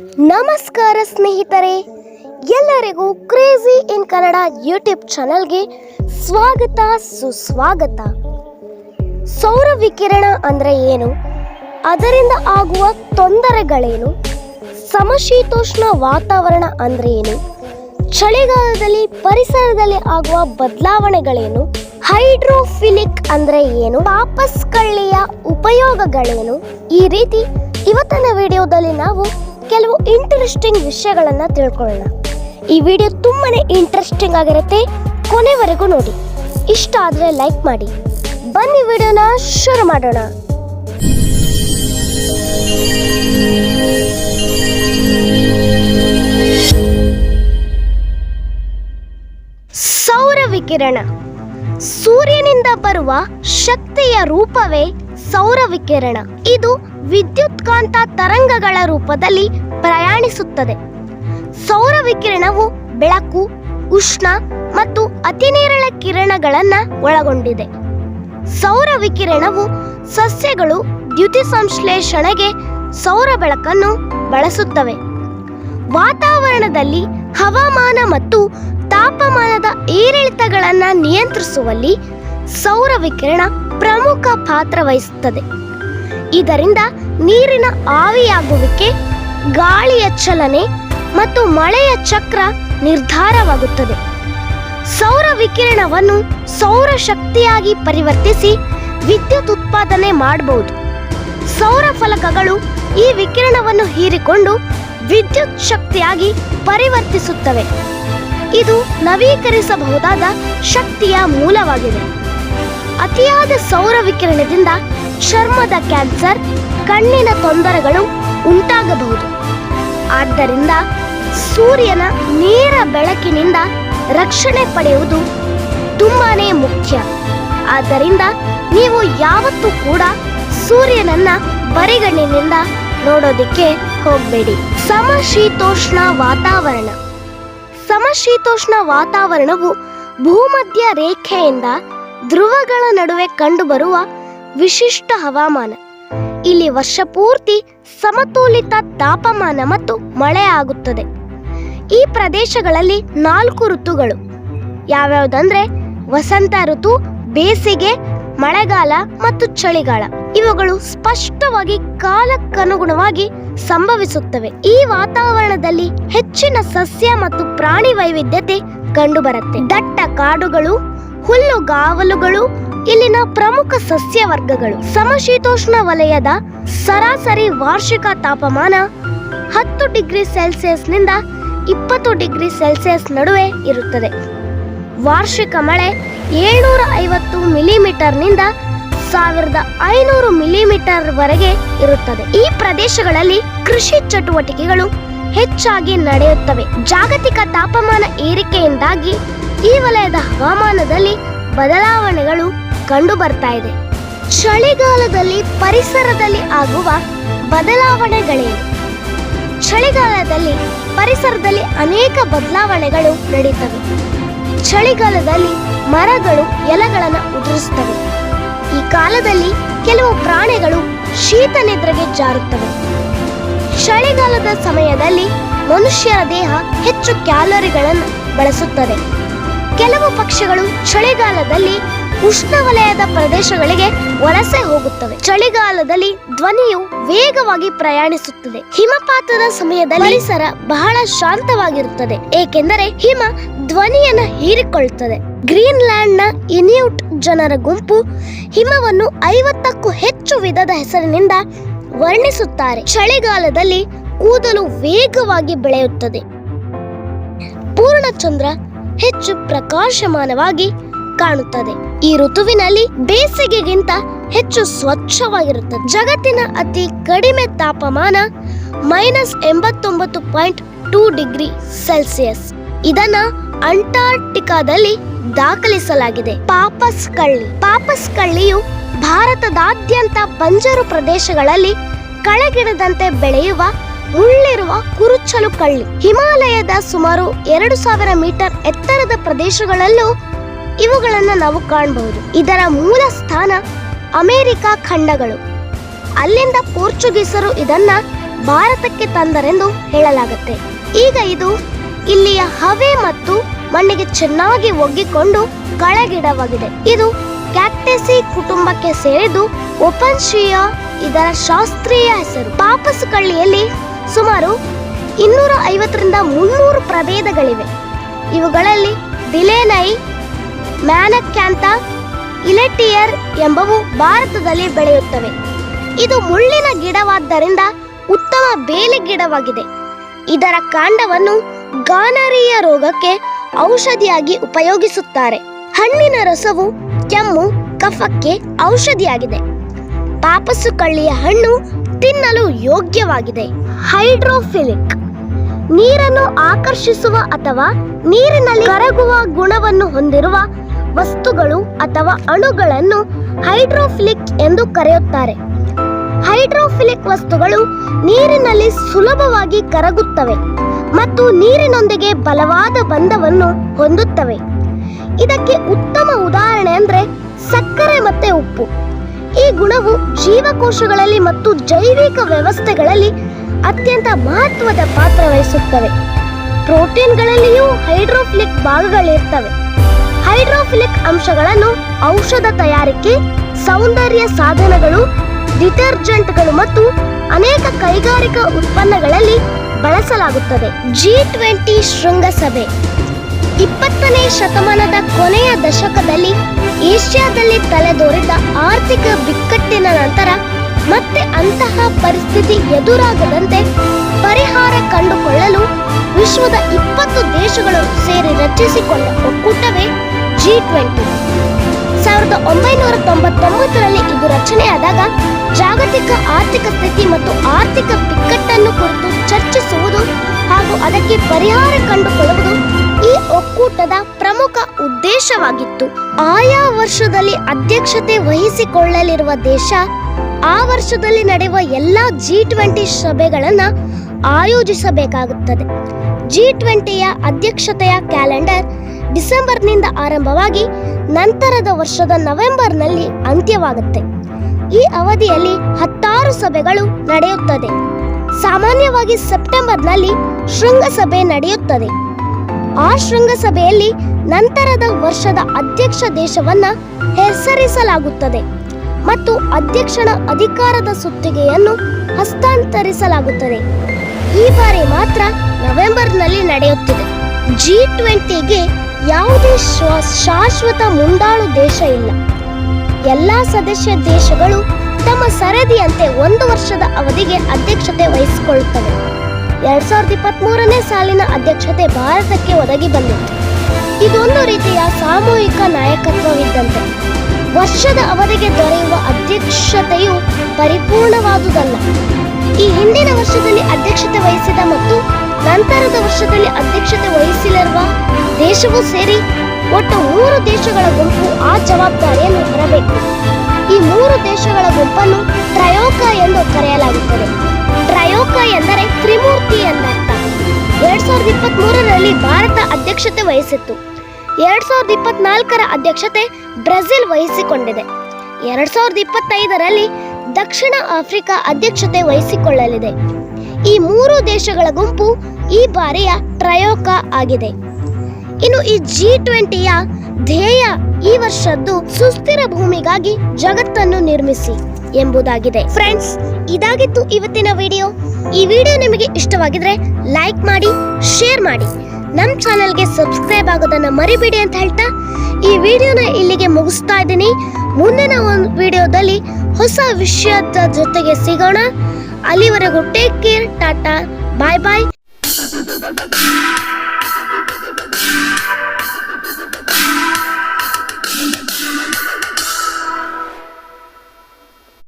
ನಮಸ್ಕಾರ ಸ್ನೇಹಿತರೆ, ಎಲ್ಲರಿಗೂ ಕ್ರೇಜಿ ಇನ್ ಕನ್ನಡ ಯೂಟ್ಯೂಬ್ ಚಾನಲ್ಗೆ ಸ್ವಾಗತ, ಸುಸ್ವಾಗತ. ಸೌರ ವಿಕಿರಣ ಅಂದ್ರೆ ಏನು? ಅದರಿಂದ ಆಗುವ ತೊಂದರೆಗಳೇನು? ಸಮಶೀತೋಷ್ಣ ವಾತಾವರಣ ಅಂದ್ರೆ ಏನು? ಚಳಿಗಾಲದಲ್ಲಿ, ಪರಿಸರದಲ್ಲಿ ಆಗುವ ಬದಲಾವಣೆಗಳೇನು? ಹೈಡ್ರೋಫಿಲಿಕ್ ಅಂದ್ರೆ ಏನು? ಪಾಪಸ್ ಕಳ್ಳಿಯ ಉಪಯೋಗಗಳೇನು? ಈ ರೀತಿ ಇವತ್ತಿನ ವಿಡಿಯೋದಲ್ಲಿ ನಾವು ಕೆಲವು ಇಂಟ್ರೆಸ್ಟಿಂಗ್ ವಿಷಯಗಳನ್ನು ತಿಳ್ಕೊಳ್ಳೋಣ. ಈ ವಿಡಿಯೋ ತುಂಬಾ ಇಂಟ್ರೆಸ್ಟಿಂಗ್ ಆಗಿರುತ್ತೆ. ಕೊನೆವರೆಗೂ ನೋಡಿ. ಇಷ್ಟ ಆದರೆ ಲೈಕ್ ಮಾಡಿ. ಬನ್ನಿ ವಿಡಿಯೋನ ಶುರು ಮಾಡೋಣ. ಸೌರ ವಿಕಿರಣ ಸೂರ್ಯನಿಂದ ಬರುವ ಶಕ್ತಿಯ ರೂಪವೇ ಸೌರ ವಿಕಿರಣ ಇದು ವಿದ್ಯುತ್ಕಾಂತ ತರಂಗಗಳ ರೂಪದಲ್ಲಿ ಪ್ರಯಾಣಿಸುತ್ತದೆ. ಸೌರ ವಿಕಿರಣವು ಬೆಳಕು, ಉಷ್ಣ ಮತ್ತು ಅತಿನೇರಳ ಕಿರಣಗಳನ್ನ ಒಳಗೊಂಡಿದೆ. ಸೌರ ವಿಕಿರಣವು ಸಸ್ಯಗಳು ದ್ಯುತಿ ಸಂಶ್ಲೇಷಣೆಗೆ ಸೌರ ಬೆಳಕನ್ನು ಬಳಸುತ್ತವೆ. ವಾತಾವರಣದಲ್ಲಿ ಹವಾಮಾನ ಮತ್ತು ತಾಪಮಾನದ ಏರಿಳಿತಗಳನ್ನು ನಿಯಂತ್ರಿಸುವಲ್ಲಿ ಸೌರ ವಿಕಿರಣ ಪ್ರಮುಖ ಪಾತ್ರ ವಹಿಸುತ್ತದೆ. ಇದರಿಂದ ನೀರಿನ ಆವಿಯಾಗುವಿಕೆ, ಗಾಳಿಯ ಚಲನೆ ಮತ್ತು ಮಳೆಯ ಚಕ್ರ ನಿರ್ಧಾರವಾಗುತ್ತದೆ. ಸೌರ ವಿಕಿರಣವನ್ನು ಸೌರ ಶಕ್ತಿಯಾಗಿ ಪರಿವರ್ತಿಸಿ ವಿದ್ಯುತ್ ಉತ್ಪಾದನೆ ಮಾಡಬಹುದು. ಸೌರ ಫಲಕಗಳು ಈ ವಿಕಿರಣವನ್ನು ಹೀರಿಕೊಂಡು ವಿದ್ಯುತ್ ಶಕ್ತಿಯಾಗಿ ಪರಿವರ್ತಿಸುತ್ತವೆ. ಇದು ನವೀಕರಿಸಬಹುದಾದ ಶಕ್ತಿಯ ಮೂಲವಾಗಿದೆ. ಅತಿಯಾದ ಸೌರ ವಿಕಿರಣದಿಂದ ಚರ್ಮದ ಕ್ಯಾನ್ಸರ್, ಕಣ್ಣಿನ ತೊಂದರೆಗಳು ಉಂಟಾಗಬಹುದು. ಆದ್ದರಿಂದ ಸೂರ್ಯನ ನೇರ ಬೆಳಕಿನಿಂದ ರಕ್ಷಣೆ ಪಡೆಯುವುದು ತುಂಬಾನೇ ಮುಖ್ಯ. ಆದ್ದರಿಂದ ನೀವು ಯಾವತ್ತೂ ಕೂಡ ಸೂರ್ಯನನ್ನ ಬರಿಗಣ್ಣಿನಿಂದ ನೋಡೋದಿಕ್ಕೆ ಹೋಗಬೇಡಿ. ಸಮಶೀತೋಷ್ಣ ವಾತಾವರಣ. ಸಮಶೀತೋಷ್ಣ ವಾತಾವರಣವು ಭೂಮಧ್ಯ ರೇಖೆಯಿಂದ ಧ್ರುವಗಳ ನಡುವೆ ಕಂಡುಬರುವ ವಿಶಿಷ್ಟ ಹವಾಮಾನ. ಇಲ್ಲಿ ವರ್ಷ ಪೂರ್ತಿ ಸಮತೋಲಿತ ತಾಪಮಾನ ಮತ್ತು ಮಳೆ ಆಗುತ್ತದೆ. ಈ ಪ್ರದೇಶಗಳಲ್ಲಿ ನಾಲ್ಕು ಋತುಗಳು. ಯಾವ್ಯಾವುದಂದ್ರೆ ವಸಂತ ಋತು, ಬೇಸಿಗೆ, ಮಳೆಗಾಲ ಮತ್ತು ಚಳಿಗಾಲ. ಇವುಗಳು ಸ್ಪಷ್ಟವಾಗಿ ಕಾಲಕ್ಕನುಗುಣವಾಗಿ ಸಂಭವಿಸುತ್ತವೆ. ಈ ವಾತಾವರಣದಲ್ಲಿ ಹೆಚ್ಚಿನ ಸಸ್ಯ ಮತ್ತು ಪ್ರಾಣಿ ವೈವಿಧ್ಯತೆ ಕಂಡುಬರುತ್ತೆ. ದಟ್ಟ ಕಾಡುಗಳು ಹುಲ್ಲುಗಾವಲುಗಳು ಇಲ್ಲಿನ ಪ್ರಮುಖ ಸಸ್ಯ ವರ್ಗಗಳು ಸಮಶೀತೋಷ್ಣ ವಲಯದ ಸರಾಸರಿ ವಾರ್ಷಿಕ ತಾಪಮಾನ ಹತ್ತು ಡಿಗ್ರಿ ಸೆಲ್ಸಿಯಸ್ನಿಂದ ಇಪ್ಪತ್ತು ಡಿಗ್ರಿ ಸೆಲ್ಸಿಯಸ್ ನಡುವೆ ಇರುತ್ತದೆ. ವಾರ್ಷಿಕ ಮಳೆ ಏಳ್ನೂರ ಐವತ್ತು ಮಿಲಿಮೀಟರ್ನಿಂದ ಸಾವಿರದ ಐನೂರು ಮಿಲಿಮೀಟರ್ ವರೆಗೆ ಇರುತ್ತದೆ. ಈ ಪ್ರದೇಶಗಳಲ್ಲಿ ಕೃಷಿ ಚಟುವಟಿಕೆಗಳು ಹೆಚ್ಚಾಗಿ ನಡೆಯುತ್ತವೆ. ಜಾಗತಿಕ ತಾಪಮಾನ ಏರಿಕೆಯಿಂದಾಗಿ ಈ ವಲಯದ ಹವಾಮಾನದಲ್ಲಿ ಬದಲಾವಣೆಗಳು ಕಂಡು ಬರ್ತಾ ಇದೆ. ಚಳಿಗಾಲದಲ್ಲಿ ಪರಿಸರದಲ್ಲಿ ಆಗುವ ಬದಲಾವಣೆಗಳೇನು ಚಳಿಗಾಲದಲ್ಲಿ ಪರಿಸರದಲ್ಲಿ ಅನೇಕ ಬದಲಾವಣೆಗಳು ನಡೀತವೆ. ಚಳಿಗಾಲದಲ್ಲಿ ಮರಗಳು, ಎಲೆಗಳನ್ನು ಉದುರಿಸುತ್ತವೆ. ಈ ಕಾಲದಲ್ಲಿ ಕೆಲವು ಪ್ರಾಣಿಗಳು ಶೀತ ನಿದ್ರೆಗೆ ಜಾರುತ್ತವೆ. ಚಳಿಗಾಲದ ಸಮಯದಲ್ಲಿ ಮನುಷ್ಯರ ದೇಹ ಹೆಚ್ಚು ಕ್ಯಾಲೋರಿಗಳನ್ನು ಬಳಸುತ್ತದೆ. ಕೆಲವು ಪಕ್ಷಿಗಳು ಚಳಿಗಾಲದಲ್ಲಿ ಉಷ್ಣವಲಯದ ಪ್ರದೇಶಗಳಿಗೆ ವಲಸೆ ಹೋಗುತ್ತವೆ. ಚಳಿಗಾಲದಲ್ಲಿ ಧ್ವನಿಯು ವೇಗವಾಗಿ ಪ್ರಯಾಣಿಸುತ್ತದೆ. ಹಿಮಪಾತದ ಸಮಯದಲ್ಲಿ ಪರಿಸರ ಬಹಳ ಶಾಂತವಾಗಿರುತ್ತದೆ. ಏಕೆಂದರೆ ಹಿಮ ಧ್ವನಿಯನ್ನು ಹೀರಿಕೊಳ್ಳುತ್ತದೆ. ಗ್ರೀನ್ಲ್ಯಾಂಡ್ನ ಇನ್ಯೂಟ್ ಜನರ ಗುಂಪು ಹಿಮವನ್ನು ಐವತ್ತಕ್ಕೂ ಹೆಚ್ಚು ವಿಧದ ಹೆಸರಿನಿಂದ ವರ್ಣಿಸುತ್ತಾರೆ. ಚಳಿಗಾಲದಲ್ಲಿ ಕೂದಲು ವೇಗವಾಗಿ ಬೆಳೆಯುತ್ತದೆ. ಪೂರ್ಣಚಂದ್ರ ಹೆಚ್ಚು ಪ್ರಕಾಶಮಾನವಾಗಿ ಕಾಣುತ್ತದೆ. ಈ ಋತುವಿನಲ್ಲಿ ಬೇಸಿಗೆಗಿಂತ ಹೆಚ್ಚು ಸ್ವಚ್ಛವಾಗಿರುತ್ತದೆ. ಜಗತ್ತಿನ ಅತಿ ಕಡಿಮೆ ತಾಪಮಾನ ಮೈನಸ್ ಎಂಬತ್ತೊಂಬತ್ತು ಪಾಯಿಂಟ್ ಟೂ ಡಿಗ್ರಿ ಸೆಲ್ಸಿಯಸ್. ಇದನ್ನ ಅಂಟಾರ್ಟಿಕಾದಲ್ಲಿ ದಾಖಲಿಸಲಾಗಿದೆ. ಪಾಪಸ್ ಕಳ್ಳಿ ಪಾಪಸ್ ಕಳ್ಳಿಯು ಭಾರತದಾದ್ಯಂತ ಬಂಜರು ಪ್ರದೇಶಗಳಲ್ಲಿ ಕಳೆಗಿಡದಂತೆ ಬೆಳೆಯುವ ಮುಳ್ಳಿರುವ ಕುರುಚಲು ಕಳ್ಳಿ. ಹಿಮಾಲಯದ ಸುಮಾರು ಎರಡು ಸಾವಿರ ಮೀಟರ್ ಎತ್ತರದ ಪ್ರದೇಶಗಳಲ್ಲೂ ಇವುಗಳನ್ನು ನಾವು ಕಾಣಬಹುದು. ಇದರ ಮೂಲ ಸ್ಥಾನ ಅಮೆರಿಕ ಖಂಡಗಳು. ಅಲ್ಲಿಂದ ಪೋರ್ಚುಗೀಸರು ಇದನ್ನ ಭಾರತಕ್ಕೆ ತಂದರೆಂದು ಹೇಳಲಾಗುತ್ತೆ. ಈಗ ಇದು ಇಲ್ಲಿಯ ಹವೆ ಮತ್ತು ಮಣ್ಣಿಗೆ ಚೆನ್ನಾಗಿ ಒಗ್ಗಿಕೊಂಡು ಕಳೆಗಿಡವಾಗಿದೆ. ಇದು ಕ್ಯಾಕ್ಟೆಸಿ ಕುಟುಂಬಕ್ಕೆ ಸೇರಿದ್ದು ಶ್ರೀಯ ಇದರ ಶಾಸ್ತ್ರೀಯ ಹೆಸರು. ಪಾಪಸ್ ಕಳ್ಳಿಯಲ್ಲಿ ಸುಮಾರು ಇನ್ನೂರ ಐವತ್ತರಿಂದ ಮುನ್ನೂರು ಪ್ರಭೇದಗಳಿವೆ. ಇವುಗಳಲ್ಲಿ ದಿಲೇನೈ, ಮ್ಯಾನಕ್ಯಾಂತ, ಇಲೆಟಿಯರ್ ಎಂಬವು ಭಾರತದಲ್ಲಿ ಬೆಳೆಯುತ್ತವೆ. ಇದು ಮುಳ್ಳಿನ ಗಿಡವಾದ್ದರಿಂದ ಉತ್ತಮ ಬೇಲಿ ಗಿಡವಾಗಿದೆ. ಇದರ ಕಾಂಡವನ್ನು ಗಾನರಿಯ ರೋಗಕ್ಕೆ ಔಷಧಿಯಾಗಿ ಉಪಯೋಗಿಸುತ್ತಾರೆ. ಹಣ್ಣಿನ ರಸವು ಕೆಮ್ಮು ಕಫಕ್ಕೆ ಔಷಧಿಯಾಗಿದೆ. ಪಾಪಸ್ಸು ಕಳ್ಳಿಯ ಹಣ್ಣು ತಿನ್ನಲು ಯೋಗ್ಯವಾಗಿದೆ. ಹೈಡ್ರೋಫಿಲಿಕ್ ನೀರನ್ನು ಆಕರ್ಷಿಸುವ ಅಥವಾ ನೀರಿನಲ್ಲಿ ಕರಗುವ ಗುಣವನ್ನು ಹೊಂದಿರುವ ವಸ್ತುಗಳು ಅಥವಾ ಅಣುಗಳನ್ನು ಹೈಡ್ರೋಫಿಲಿಕ್ ಎಂದು ಕರೆಯುತ್ತಾರೆ. ಹೈಡ್ರೋಫಿಲಿಕ್ ವಸ್ತುಗಳು ನೀರಿನಲ್ಲಿ ಸುಲಭವಾಗಿ ಕರಗುತ್ತವೆ ಮತ್ತು ನೀರಿನೊಂದಿಗೆ ಬಲವಾದ ಬಂಧವನ್ನು ಹೊಂದುತ್ತವೆ. ಇದಕ್ಕೆ ಉತ್ತಮ ಉದಾಹರಣೆ ಅಂದ್ರೆ ಸಕ್ಕರೆ ಮತ್ತೆ ಉಪ್ಪು. ಈ ಗುಣವು ಜೀವಕೋಶಗಳಲ್ಲಿ ಮತ್ತು ಜೈವಿಕ ವ್ಯವಸ್ಥೆಗಳಲ್ಲಿ ಅತ್ಯಂತ ಮಹತ್ವದ ಪಾತ್ರ ವಹಿಸುತ್ತವೆ. ಪ್ರೋಟೀನ್ಗಳಲ್ಲಿಯೂ ಹೈಡ್ರೋಫಿಲಿಕ್ ಭಾಗಗಳಿರ್ತವೆ. ಹೈಡ್ರೋಫಿಲಿಕ್ ಅಂಶಗಳನ್ನು ಔಷಧ ತಯಾರಿಕೆ, ಸೌಂದರ್ಯ ಸಾಧನಗಳು, ಡಿಟರ್ಜೆಂಟ್ಗಳು ಮತ್ತು ಅನೇಕ ಕೈಗಾರಿಕಾ ಉತ್ಪನ್ನಗಳಲ್ಲಿ ಬಳಸಲಾಗುತ್ತದೆ. ಜಿ ಟ್ವೆಂಟಿ ಶೃಂಗಸಭೆ. ಇಪ್ಪತ್ತನೇ ಶತಮಾನದ ಕೊನೆಯ ದಶಕದಲ್ಲಿ ಏಷ್ಯಾದಲ್ಲಿ ತಲೆದೋರಿದ ಆರ್ಥಿಕ ಬಿಕ್ಕಟ್ಟಿನ ನಂತರ ಮತ್ತೆ ಅಂತಹ ಪರಿಸ್ಥಿತಿ ಎದುರಾಗದಂತೆ ಪರಿಹಾರ ಕಂಡುಕೊಳ್ಳಲು ವಿಶ್ವದ ಇಪ್ಪತ್ತು ದೇಶಗಳು ಸೇರಿ ರಚಿಸಿಕೊಂಡ ಒಕ್ಕೂಟವೇ ಜಿ ಟ್ವೆಂಟಿ ಸಾವಿರದ ಒಂಬೈನೂರ ತೊಂಬತ್ತೊಂಬತ್ತರಲ್ಲಿ ಇದು ರಚನೆಯಾದಾಗ ಜಾಗತಿಕ ಆರ್ಥಿಕ ಸ್ಥಿತಿ ಮತ್ತು ಆರ್ಥಿಕ ಬಿಕ್ಕಟ್ಟನ್ನು ಕುರಿತು ಚರ್ಚಿಸುವುದು ಹಾಗೂ ಅದಕ್ಕೆ ಪರಿಹಾರ ಕಂಡುಕೊಳ್ಳುವುದು ಒಕ್ಕೂಟದ ಪ್ರಮುಖ ಉದ್ದೇಶವಾಗಿತ್ತು. ಆಯಾ ವರ್ಷದಲ್ಲಿ ಅಧ್ಯಕ್ಷತೆ ವಹಿಸಿಕೊಳ್ಳಲಿರುವ ದೇಶ, ಆ ವರ್ಷದಲ್ಲಿ ನಡೆಯುವ ಎಲ್ಲ ಜಿ ಟ್ವೆಂಟಿ ಸಭೆಗಳನ್ನು ಆಯೋಜಿಸಬೇಕಾಗುತ್ತದೆ. ಜಿ ಟ್ವೆಂಟಿಯ ಅಧ್ಯಕ್ಷತೆಯ ಕ್ಯಾಲೆಂಡರ್ ಡಿಸೆಂಬರ್ನಿಂದ ಆರಂಭವಾಗಿ ನಂತರದ ವರ್ಷದ ನವೆಂಬರ್ನಲ್ಲಿ ಅಂತ್ಯವಾಗುತ್ತೆ. ಈ ಅವಧಿಯಲ್ಲಿ ಹತ್ತಾರು ಸಭೆಗಳು ನಡೆಯುತ್ತದೆ. ಸಾಮಾನ್ಯವಾಗಿ ಸೆಪ್ಟೆಂಬರ್ನಲ್ಲಿ ಶೃಂಗಸಭೆ ನಡೆಯುತ್ತದೆ. ಆ ಶೃಂಗಸಭೆಯಲ್ಲಿ ನಂತರದ ವರ್ಷದ ಅಧ್ಯಕ್ಷ ದೇಶವನ್ನ ಹೆಸರಿಸಲಾಗುತ್ತದೆ ಮತ್ತು ಅಧ್ಯಕ್ಷನ ಅಧಿಕಾರದ ಸುತ್ತಿಗೆಯನ್ನು ಹಸ್ತಾಂತರಿಸಲಾಗುತ್ತದೆ. ಈ ಬಾರಿ ಮಾತ್ರ ನವೆಂಬರ್ನಲ್ಲಿ ನಡೆಯುತ್ತಿದೆ. ಜಿ ಟ್ವೆಂಟಿಗೆ ಯಾವುದೇ ಶಾಶ್ವತ ಮುಂದಾಳು ದೇಶ ಇಲ್ಲ. ಎಲ್ಲಾ ಸದಸ್ಯ ದೇಶಗಳು ತಮ್ಮ ಸರದಿಯಂತೆ ಒಂದು ವರ್ಷದ ಅವಧಿಗೆ ಅಧ್ಯಕ್ಷತೆ ವಹಿಸಿಕೊಳ್ಳುತ್ತವೆ. ಎರಡ್ ಸಾವಿರದ ಇಪ್ಪತ್ತ್ ಮೂರನೇ ಸಾಲಿನ ಅಧ್ಯಕ್ಷತೆ ಭಾರತಕ್ಕೆ ಒದಗಿ ಬಂದಿತ್ತು. ಇದೊಂದು ರೀತಿಯ ಸಾಮೂಹಿಕ ನಾಯಕತ್ವವಿದ್ದಂತೆ. ವರ್ಷದ ಅವಧಿಗೆ ದೊರೆಯುವ ಅಧ್ಯಕ್ಷತೆಯು ಪರಿಪೂರ್ಣವಾದುದಲ್ಲ. ಈ ಹಿಂದಿನ ವರ್ಷದಲ್ಲಿ ಅಧ್ಯಕ್ಷತೆ ವಹಿಸಿದ ಮತ್ತು ನಂತರದ ವರ್ಷದಲ್ಲಿ ಅಧ್ಯಕ್ಷತೆ ವಹಿಸಲಿರುವ ದೇಶವೂ ಸೇರಿ ಒಟ್ಟು ಮೂರು ದೇಶಗಳ ಗುಂಪು ಆ ಜವಾಬ್ದಾರಿಯನ್ನು ಹೊರಬೇಕು. ಈ ಮೂರು ದೇಶಗಳ ಗುಂಪನ್ನು ಟ್ರಯೋಕ ಎಂದು ಕರೆಯಲಾಗುತ್ತದೆ. ಟ್ರಯೋಕ ಎಂದರೆ ತ್ರಿಮೂರ್ತಿ ಎಂದರ್ಥ. ಎರಡ್ ಸಾವಿರದ ಇಪ್ಪತ್ತ್ ಮೂರರಲ್ಲಿ ಭಾರತ ಅಧ್ಯಕ್ಷತೆ ವಹಿಸಿತ್ತು. ಎರಡ್ ಸಾವಿರದ ಇಪ್ಪತ್ನಾಲ್ಕರ ಅಧ್ಯಕ್ಷತೆ ಬ್ರೆಜಿಲ್ ವಹಿಸಿಕೊಂಡಿದೆ. ಎರಡ್ ಸಾವಿರದ ಇಪ್ಪತ್ತೈದರಲ್ಲಿ ದಕ್ಷಿಣ ಆಫ್ರಿಕಾ ಅಧ್ಯಕ್ಷತೆ ವಹಿಸಿಕೊಳ್ಳಲಿದೆ. ಈ ಮೂರು ದೇಶಗಳ ಗುಂಪು ಈ ಬಾರಿಯ ಟ್ರಯೋಕ ಆಗಿದೆ. ಇನ್ನು ಈ ಜಿ ಟ್ವೆಂಟಿಯ ಧ್ಯೇಯ ಈ ವರ್ಷದ್ದು ಸುಸ್ಥಿರ ಭೂಮಿಗಾಗಿ ಜಗತ್ತನ್ನು ನಿರ್ಮಿಸಿ. ಎಂಬುದಾಗಿದೆ. ಫ್ರೆಂಡ್ಸ್ ಇದಾಗಿತ್ತು ಇವತ್ತಿನ ವಿಡಿಯೋ ಈ ವಿಡಿಯೋ ನಿಮಗೆ ಇಷ್ಟವಾಗಿದ್ರೆ ಲೈಕ್ ಮಾಡಿ ಶೇರ್ ಮಾಡಿ. ನಮ್ಮ ಚಾನೆಲ್ಗೆ ಸಬ್ಸ್ಕ್ರೈಬ್ ಆಗೋದನ್ನ ಮರಿಬೇಡಿ ಅಂತ ಹೇಳ್ತಾ ಈ ವಿಡಿಯೋನ ಇಲ್ಲಿಗೆ ಮುಗಿಸ್ತಾ ಇದ್ದೀನಿ. ಮುಂದಿನ ಒಂದು ವಿಡಿಯೋದಲ್ಲಿ ಹೊಸ ವಿಷಯದ ಜೊತೆಗೆ ಸಿಗೋಣ. ಅಲ್ಲಿವರೆಗೂ take care tata bye bye